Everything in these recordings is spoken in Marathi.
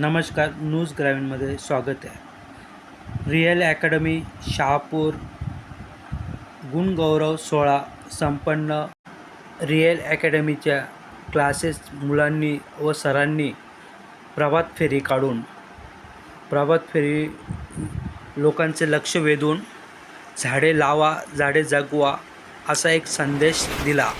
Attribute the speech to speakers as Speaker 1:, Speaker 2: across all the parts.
Speaker 1: नमस्कार न्यूज ग्रामीणमध्ये स्वागत आहे. रिअल अकॅडमी शहापूर गुणगौरव सोहळा संपन्न. रिअल अकॅडमीच्या क्लासेस मुलांनी व सरांनी प्रभात फेरी काढून प्रभात फेरी लोकांचे लक्ष वेधून झाडे लावा झाडे जगवा असा एक संदेश दिला.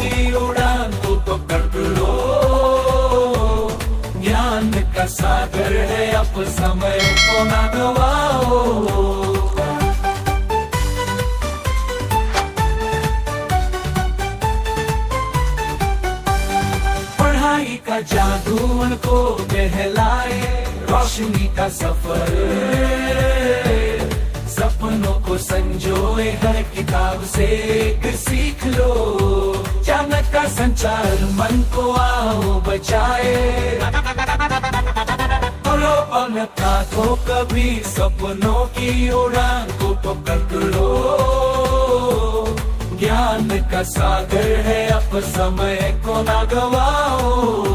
Speaker 2: की उड़ान तू तो कर लो। ज्ञान का सागर है, अब समय को ना गवाओ। पढ़ाई का जादू उनको बहलाए, रोशनी का सफ़र। सपनों को संजोए, हर किताब से एक सीख लो। का संचार, मन को आओ बचाए। पलका तो कभी सपनों की उड़ान को पकड़ लो। ज्ञान का सागर है, अब समय को ना गवाओ।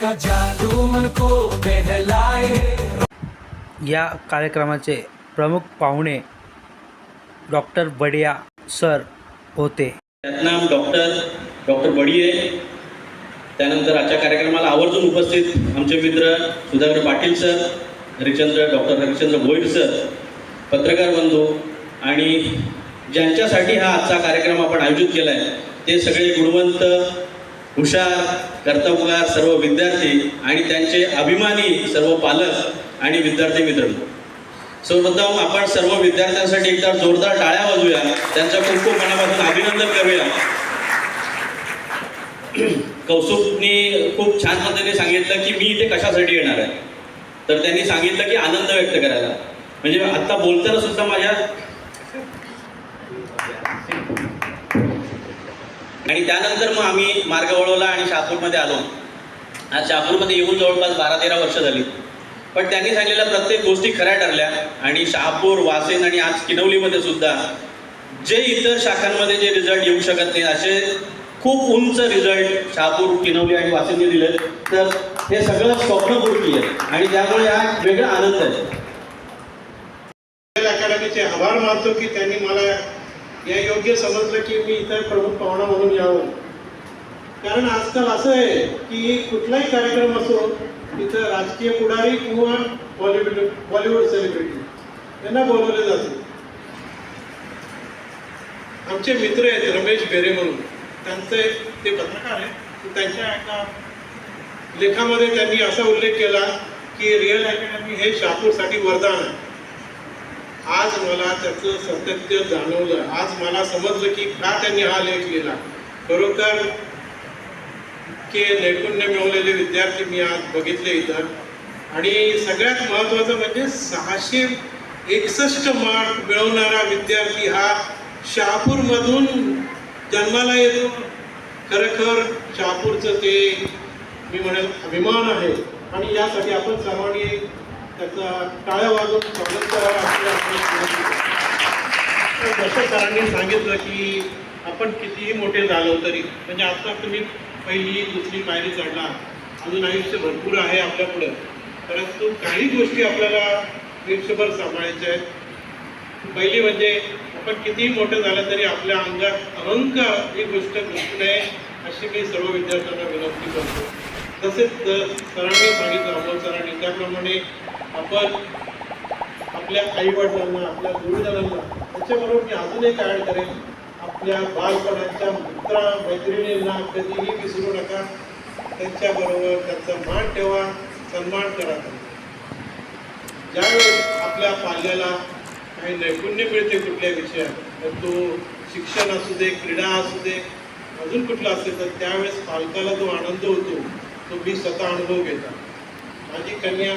Speaker 2: का जादू मन को बहलाए।
Speaker 1: या कार्यक्रमाचे प्रमुख पाहुणे डॉक्टर बडिया सर होते.
Speaker 3: नाम डॉक्टर डॉक्टर बडिये त्यानंतर आजच्या कार्यक्रमाला आवर्जून उपस्थित आमचे मित्र Sudhakar Patil sir Harishchandra doctor Harishchandra Bhoir sir पत्रकार बंधू आणि ज्यांच्यासाठी हा आजचा कार्यक्रम आपण आयोजित केला आहे ते सगळे गुणवंत हुशार कर्तबगार सर्व विद्यार्थी आणि त्यांचे अभिमानी सर्व पालक आणि विद्यार्थी मित्रांनो. सर्वप्रथम आपण सर्व विद्यार्थ्यांसाठी एकदा जोरदार टाळ्या वाजूया त्यांच्या खूप खूप मनापासून अभिनंदन करूया. कौसुकनी खूप छान पद्धतीने सांगितलं की मी इथे कशासाठी येणार आहे. तर त्यांनी सांगितलं की आनंद व्यक्त करायला. म्हणजे आता बोलताना सुद्धा माझ्या आणि त्यानंतर मग आम्ही मार्ग वळवला आणि शहापूरमध्ये आलो. आज शहापूरमध्ये येऊन जवळपास बारा तेरा वर्ष झाली. पण त्यांनी सांगितलेल्या प्रत्येक गोष्टी खऱ्या ठरल्या आणि शहापूर वासेन आणि आज किनवलीमध्ये सुद्धा जे इतर शाखांमध्ये जे रिझल्ट येऊ शकत नाही असे खूप उंच रिझल्ट शहापूर किनवली आणि वासेनने दिले तर हे सगळं स्वप्नपूर्ती आहे आणि त्यामुळे हा वेगळा आनंद आहे.
Speaker 4: अकॅडमीचे आभार मानतो की त्यांनी मला या योग्य समजलं की मी इतर प्रमुख पाहुणा म्हणून यावं. कारण आजकाल असं आहे की कुठलाही कार्यक्रम असो तिथं राजकीय पुढारी किंवा बॉलिवूड बॉलिवूड सेलिब्रिटी यांना बोलवले जाते. आमचे मित्र आहेत रमेश बेरे म्हणून. त्यांचे ते पत्रकार आहेत. त्यांच्या एका लेखामध्ये त्यांनी असा उल्लेख केला की रिअल अकॅडमी हे शहापूरसाठी वरदान आहे. आज मला त्याचं सातत्य जाणवलं. आज मला समजलं की का त्यांनी हा लेख लिहिला. खरोखर की नैपुण्य मिळवलेले विद्यार्थी मी आज बघितले इथं. आणि सगळ्यात महत्त्वाचं म्हणजे सहाशे एकसष्ट मार्क मिळवणारा विद्यार्थी हा शहापूरमधून जन्माला येतो. खरखर शहापूरचं ते मी म्हणेल अभिमान आहे. आणि यासाठी आपण सर्वांनी त्याचा टाळ्या वाजून स्वागत करावं जसं सरांनी सांगितलं की आपण कितीही मोठे झालो तरी म्हणजे आता तुम्ही पहिली दुसरी पायरी चढला अजून आयुष्य भरपूर आहे आपल्या पुढं परंतु काही गोष्टी आपल्याला आयुष्यभर सांभाळायच्या आहेत. पहिली म्हणजे आपण कितीही मोठं झालं तरी आपल्या अंगात अहंकार ही गोष्ट घुसू नये अशी मी सर्व विद्यार्थ्यांना विनंती करतो. तसेच सरांनी सांगितलं अमोल सरांनी त्याप्रमाणे आपण आपल्या आईवडिलांना आपल्या गुरुजनांना त्याच्याबरोबर मी अजून एक ॲड करेन. आपल्या बालपणाच्या मित्रा मैत्रिणींना कधीही विसरू नका. त्यांच्याबरोबर त्यांचा मान ठेवा सन्मान करा ज्यावेळेस आपल्या पाल्याला काही नैपुण्य मिळते कुठल्या विषयात तर तो शिक्षण असू दे क्रीडा असू दे अजून कुठला असेल तर त्यावेळेस पालकाला जो आनंद होतो तो मी स्वतः अनुभव घेता माझी कन्या